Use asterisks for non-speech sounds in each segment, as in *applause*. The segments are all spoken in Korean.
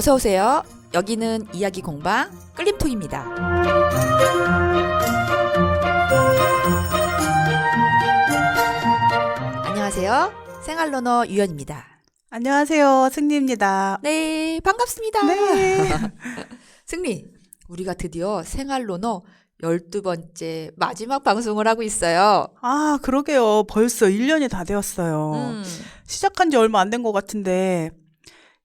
어서 오세요. 여기는 이야기 공방 끌림통입니다. 안녕하세요. 생활러너 유연입니다. 안녕하세요. 승리입니다. 네, 반갑습니다. 네. *laughs* 승리, 우리가 드디어 생활로너 12번째 마지막 방송을 하고 있어요. 아, 그러게요. 벌써 1년이 다 되었어요. 음, 시작한 지 얼마 안 된 것 같은데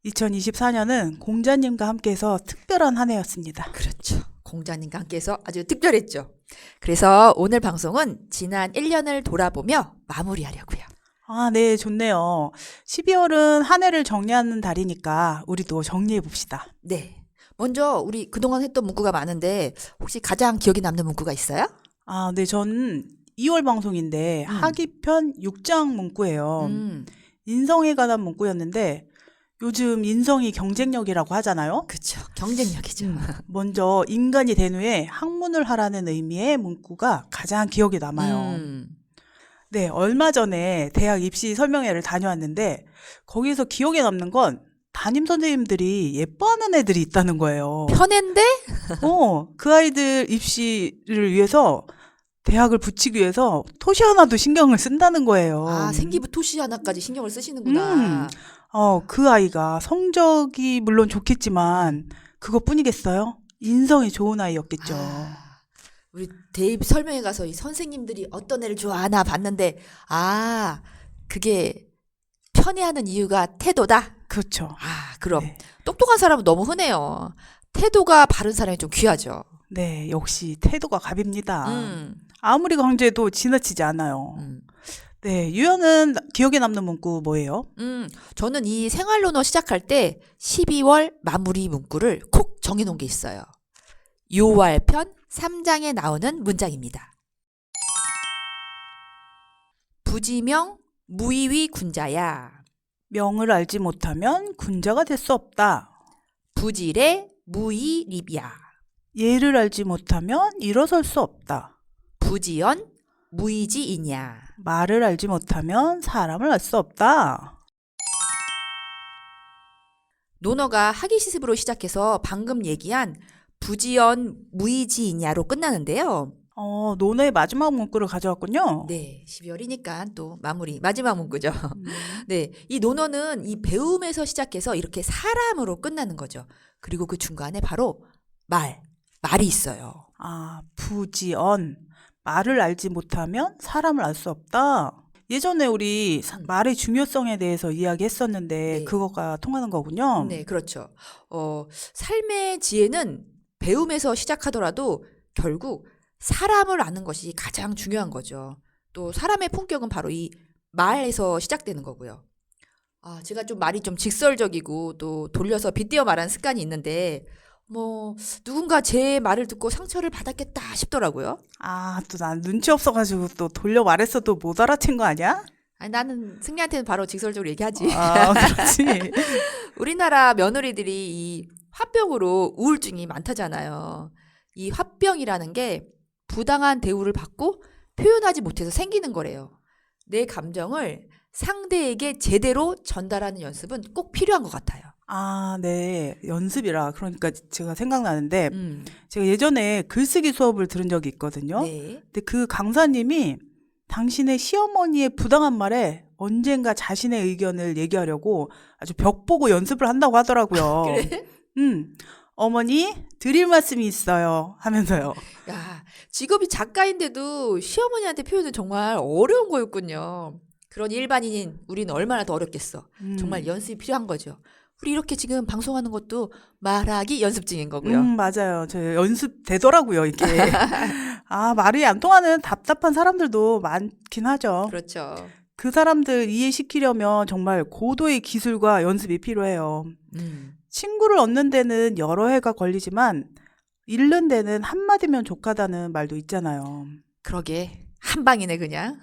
2024년은 공자님과 함께해서 특별한 한 해였습니다. 그렇죠. 공자님과 함께해서 아주 특별했죠. 그래서 오늘 방송은 지난 1년을 돌아보며 마무리하려고요. 아, 네, 좋네요. 12월은 한 해를 정리하는 달이니까 우리도 정리해 봅시다. 네. 먼저 우리 그동안 했던 문구가 많은데 혹시 가장 기억에 남는 문구가 있어요? 아, 네, 전 2월 방송인데 음. 하기편 6장 문구예요. 음, 인성에 관한 문구였는데 요즘 인성이 경쟁력이라고 하잖아요. 그렇죠. 경쟁력이죠. *laughs* 먼저 인간이 된 후에 학문을 하라는 의미의 문구가 가장 기억에 남아요. 음, 네, 얼마 전에 대학 입시 설명회를 다녀왔는데 거기서 기억에 남는 건 담임 선생님들이 예뻐하는 애들이 있다는 거예요. 편한데? 어, 그 아이들 입시를 위해서 대학을 붙이기 위해서 토시 하나도 신경을 쓴다는 거예요. 아, 생기부 토시 하나까지 신경을 쓰시는구나. 음. 어, 그 아이가 성적이 물론 좋겠지만 그것뿐이겠어요? 인성이 좋은 아이였겠죠. 아, 우리 대입 설명회 가서 이 선생님들이 어떤 애를 좋아하나 봤는데, 아, 그게 편애하는 이유가 태도다? 그렇죠. 아, 그럼. 네. 똑똑한 사람은 너무 흔해요. 태도가 바른 사람이 좀 귀하죠. 네, 역시 태도가 갑입니다. 음, 아무리 강조해도 지나치지 않아요. 음, 네, 유연은 기억에 남는 문구 뭐예요? 음. 저는 이 생활로너 시작할 때 12월 마무리 문구를 콕 정해놓은 게 있어요. 6월 편 3장에 나오는 문장입니다. 부지명 무의위 군자야. 명을 알지 못하면 군자가 될 수 없다. 부질의 무의립야. 예를 알지 못하면 일어설 수 없다. 부지연 무의지이냐. 말을 알지 못하면 사람을 알 수 없다. 논어가 하기시습으로 시작해서 방금 얘기한 부지연 무의지이냐로 끝나는데요. 어, 논어의 마지막 문구를 가져왔군요. 네, 12월이니까 또 마무리 마지막 문구죠. 음. *laughs* 네, 이 논어는 이 배움에서 시작해서 이렇게 사람으로 끝나는 거죠. 그리고 그 중간에 바로 말, 말이 있어요. 아, 부지언. 말을 알지 못하면 사람을 알 수 없다. 예전에 우리 사- 음. 말의 중요성에 대해서 이야기했었는데 네. 그거가 통하는 거군요. 네, 그렇죠. 어, 삶의 지혜는 배움에서 시작하더라도 결국 사람을 아는 것이 가장 중요한 거죠. 또 사람의 품격은 바로 이 말에서 시작되는 거고요. 아, 제가 좀 말이 좀 직설적이고 또 돌려서 빗대어 말하는 습관이 있는데 뭐 누군가 제 말을 듣고 상처를 받았겠다 싶더라고요. 아, 또 난 눈치 없어가지고 또 돌려 말했어도 못 알아챈 거 아니야? 아니, 나는 승리한테는 바로 직설적으로 얘기하지. 아, 그렇지. *laughs* 우리나라 며느리들이 이 화병으로 우울증이 많다잖아요. 이 화병이라는 게 부당한 대우를 받고 표현하지 못해서 생기는 거래요. 내 감정을 상대에게 제대로 전달하는 연습은 꼭 필요한 것 같아요. 아, 네. 연습이라. 그러니까 제가 생각나는데 음, 제가 예전에 글쓰기 수업을 들은 적이 있거든요. 네. 근데 그 강사님이 당신의 시어머니의 부당한 말에 언젠가 자신의 의견을 얘기하려고 아주 벽 보고 연습을 한다고 하더라고요. 그래? 음. 어머니, 드릴 말씀이 있어요. 하면서요. 야, 직업이 작가인데도 시어머니한테 표현은 정말 어려운 거였군요. 그런 일반인인 우리는 얼마나 더 어렵겠어. 음. 정말 연습이 필요한 거죠. 우리 이렇게 지금 방송하는 것도 말하기 연습 중인 거고요. 음, 맞아요. 저 연습 되더라고요, 이게. 아, 말이 안 통하는 답답한 사람들도 많긴 하죠. 그렇죠. 그 사람들 이해시키려면 정말 고도의 기술과 연습이 필요해요. 음. 친구를 얻는 데는 여러 해가 걸리지만 잃는 데는 한마디면 족하다는 말도 있잖아요. 그러게 한 방이네 그냥.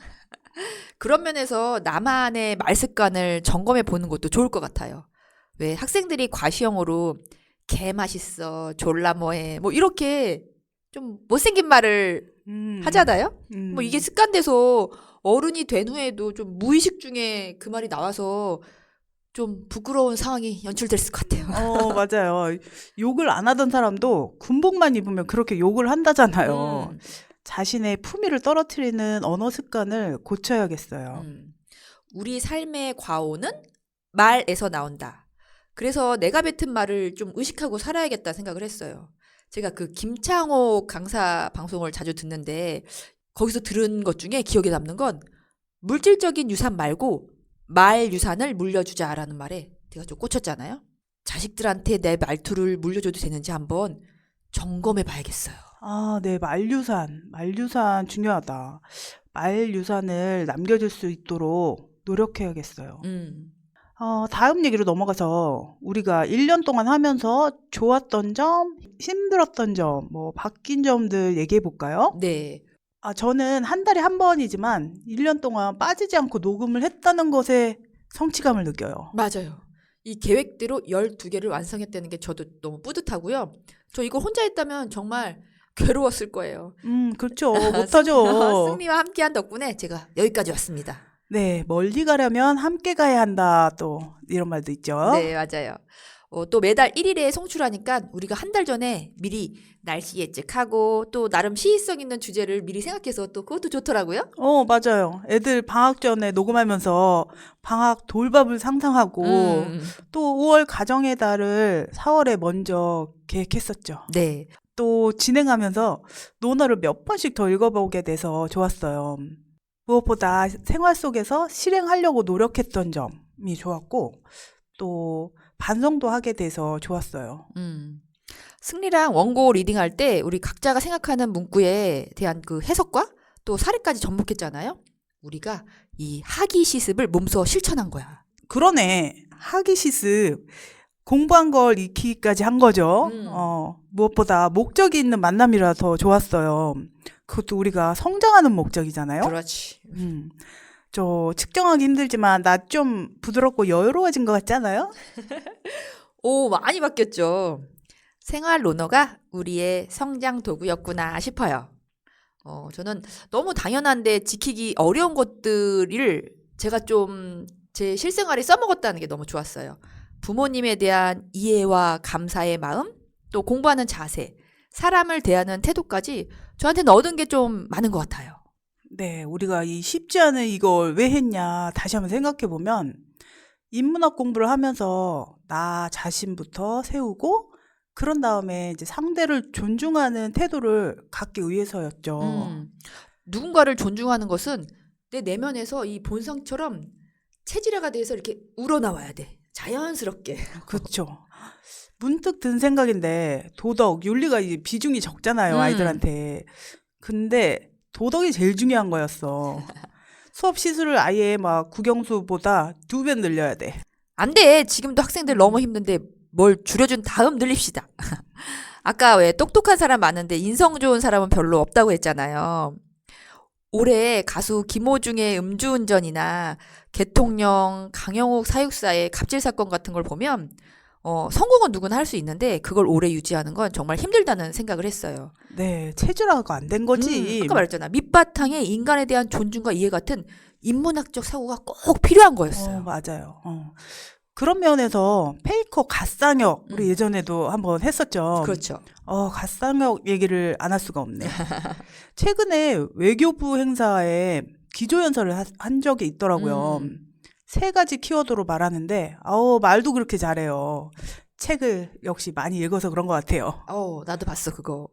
*laughs* 그런 면에서 나만의 말 습관을 점검해 보는 것도 좋을 것 같아요. 왜 학생들이 과시형으로 개 맛있어, 졸라 뭐해, 뭐 이렇게 좀 못생긴 말을 음, 하잖아요. 음. 뭐 이게 습관돼서 어른이 된 후에도 좀 무의식 중에 그 말이 나와서 좀 부끄러운 상황이 연출됐을 것 같아요. 어, 맞아요. 욕을 안 하던 사람도 군복만 입으면 그렇게 욕을 한다잖아요. 음, 자신의 품위를 떨어뜨리는 언어 습관을 고쳐야겠어요. 음. 우리 삶의 과오는 말에서 나온다. 그래서 내가 뱉은 말을 좀 의식하고 살아야겠다 생각을 했어요. 제가 그 김창호 강사 방송을 자주 듣는데 거기서 들은 것 중에 기억에 남는 건 물질적인 유산 말고 말 유산을 물려주자라는 말에 제가 좀 꽂혔잖아요. 자식들한테 내 말투를 물려줘도 되는지 한번 점검해 봐야겠어요. 아, 네, 말유산. 말유산 중요하다. 말유산을 남겨줄 수 있도록 노력해야겠어요. 음. 어, 다음 얘기로 넘어가서 우리가 1년 동안 하면서 좋았던 점, 힘들었던 점, 뭐 바뀐 점들 얘기해 볼까요? 네. 아, 저는 한 달에 한 번이지만 1년 동안 빠지지 않고 녹음을 했다는 것에 성취감을 느껴요. 맞아요. 이 계획대로 12개를 완성했다는 게 저도 너무 뿌듯하고요. 저 이거 혼자 했다면 정말 괴로웠을 거예요. 음, 그렇죠. *laughs* 못하죠. 승리와 함께한 덕분에 제가 여기까지 왔습니다. 네, 멀리 가려면 함께 가야 한다. 또 이런 말도 있죠. 네, 맞아요. 어, 또 매달 1일에 송출하니까 우리가 한 달 전에 미리 날씨 예측하고 또 나름 시의성 있는 주제를 미리 생각해서 또 그것도 좋더라고요. 어, 맞아요. 애들 방학 전에 녹음하면서 방학 돌밥을 상상하고 음, 또 5월 가정의 달을 4월에 먼저 계획했었죠. 네. 또 진행하면서 논어를 몇 번씩 더 읽어보게 돼서 좋았어요. 무엇보다 생활 속에서 실행하려고 노력했던 점이 좋았고 또 반성도 하게 돼서 좋았어요. 음. 승리랑 원고 리딩할 때 우리 각자가 생각하는 문구에 대한 그 해석과 또 사례까지 접목했잖아요. 우리가 이 하기 시습을 몸소 실천한 거야. 그러네. 하기 시습. 공부한 걸 익히기까지 한 거죠. 음. 어, 무엇보다 목적이 있는 만남이라 더 좋았어요. 그것도 우리가 성장하는 목적이잖아요. 그렇지. 음. 저 측정하기 힘들지만 나 좀 부드럽고 여유로워진 것 같지 않아요? *laughs* 오, 많이 바뀌었죠. 생활 논어가 우리의 성장 도구였구나 싶어요. 어, 저는 너무 당연한데 지키기 어려운 것들을 제가 좀 제 실생활에 써먹었다는 게 너무 좋았어요. 부모님에 대한 이해와 감사의 마음, 또 공부하는 자세, 사람을 대하는 태도까지 저한테는 얻은 게 좀 많은 것 같아요. 네, 우리가 이 쉽지 않은 이걸 왜 했냐 다시 한번 생각해 보면 인문학 공부를 하면서 나 자신부터 세우고 그런 다음에 이제 상대를 존중하는 태도를 갖기 위해서였죠. 음, 누군가를 존중하는 것은 내 내면에서 이 본성처럼 체질화가 돼서 이렇게 우러나와야 돼. 자연스럽게. *laughs* 그렇죠. 문득 든 생각인데 도덕, 윤리가 이제 비중이 적잖아요, 음. 아이들한테. 근데 도덕이 제일 중요한 거였어. 수업 시수를 아예 막 국영수보다 두 배 늘려야 돼. 안 돼. 지금도 학생들 너무 힘든데 뭘 줄여준 다음 늘립시다. *laughs* 아까 왜 똑똑한 사람 많은데 인성 좋은 사람은 별로 없다고 했잖아요. 올해 가수 김호중의 음주운전이나 개통령 강영욱 사육사의 갑질 사건 같은 걸 보면 어, 성공은 누구나 할 수 있는데 그걸 오래 유지하는 건 정말 힘들다는 생각을 했어요. 네, 체질화가 안 된 거지. 음, 아까 말했잖아. 밑바탕에 인간에 대한 존중과 이해 같은 인문학적 사고가 꼭 필요한 어, 거였어요. 맞아요. 어. 그런 면에서 페이커 갓상혁 우리 음. 예전에도 한번 했었죠. 그렇죠. 어, 갓상혁 얘기를 안 할 수가 없네. *laughs* 최근에 외교부 행사에 기조연설을 하- 한 적이 있더라고요. 음. 세 가지 키워드로 말하는데, 아우, 말도 그렇게 잘해요. 책을 역시 많이 읽어서 그런 것 같아요. 어, 나도 봤어, 그거.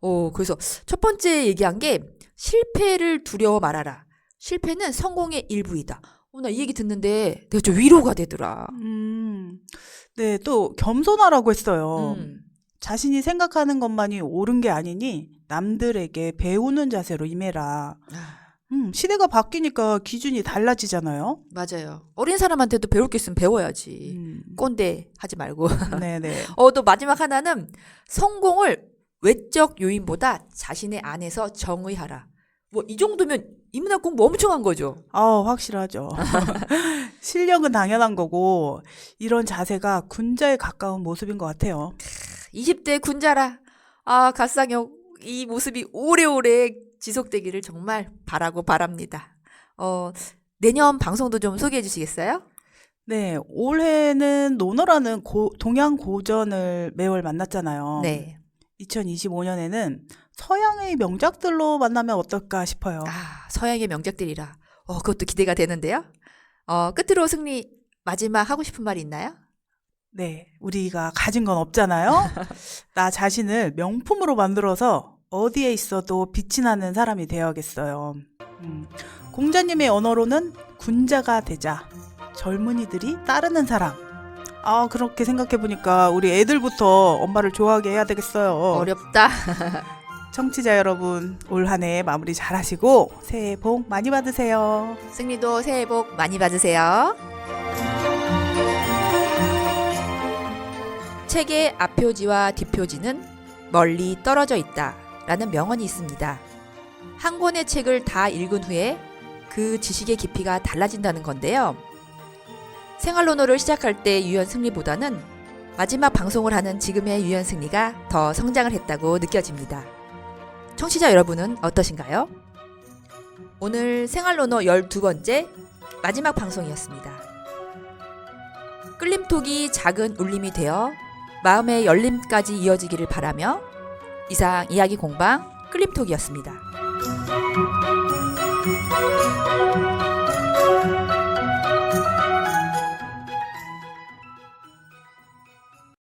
어, 그래서 첫 번째 얘기한 게 실패를 두려워 말아라. 실패는 성공의 일부이다. 어, 나 이 얘기 듣는데 내가 좀 위로가 되더라. 음, 네, 또 겸손하라고 했어요. 음, 자신이 생각하는 것만이 옳은 게 아니니 남들에게 배우는 자세로 임해라. 아, 음, 시대가 바뀌니까 기준이 달라지잖아요. 맞아요. 어린 사람한테도 배울 게 있으면 배워야지. 음, 꼰대 하지 말고. *laughs* 네네. 어, 또 마지막 하나는 성공을 외적 요인보다 자신의 안에서 정의하라. 뭐 이 정도면 인문학 공부 엄청 한 거죠. 아, 확실하죠. *laughs* 실력은 당연한 거고 이런 자세가 군자에 가까운 모습인 것 같아요. 20대 군자라. 아, 갓상혁 이 모습이 오래오래 지속되기를 정말 바라고 바랍니다. 어, 내년 방송도 좀 소개해 주시겠어요? 네, 올해는 노너라는 고, 동양 고전을 매월 만났잖아요. 네. 2025년에는 서양의 명작들로 만나면 어떨까 싶어요. 아, 서양의 명작들이라. 어, 그것도 기대가 되는데요. 어, 끝으로 승리 마지막 하고 싶은 말 있나요? 네, 우리가 가진 건 없잖아요. *laughs* 나 자신을 명품으로 만들어서 어디에 있어도 빛이 나는 사람이 되어야겠어요. 음, 공자님의 언어로는 군자가 되자. 젊은이들이 따르는 사람. 아, 그렇게 생각해 보니까 우리 애들부터 엄마를 좋아하게 해야 되겠어요. 어렵다. *laughs* 청취자 여러분, 올 한 해 마무리 잘 하시고 새해 복 많이 받으세요. 승리도 새해 복 많이 받으세요. 책의 앞표지와 뒷표지는 멀리 떨어져 있다 라는 명언이 있습니다. 한 권의 책을 다 읽은 후에 그 지식의 깊이가 달라진다는 건데요. 생활론어를 시작할 때 유연 승리보다는 마지막 방송을 하는 지금의 유연 승리가 더 성장을 했다고 느껴집니다. 청취자 여러분은 어떠신가요? 오늘 생활론어 12번째 마지막 방송이었습니다. 끌림톡이 작은 울림이 되어 마음의 열림까지 이어지기를 바라며 이상 이야기 공방 끌림톡이었습니다.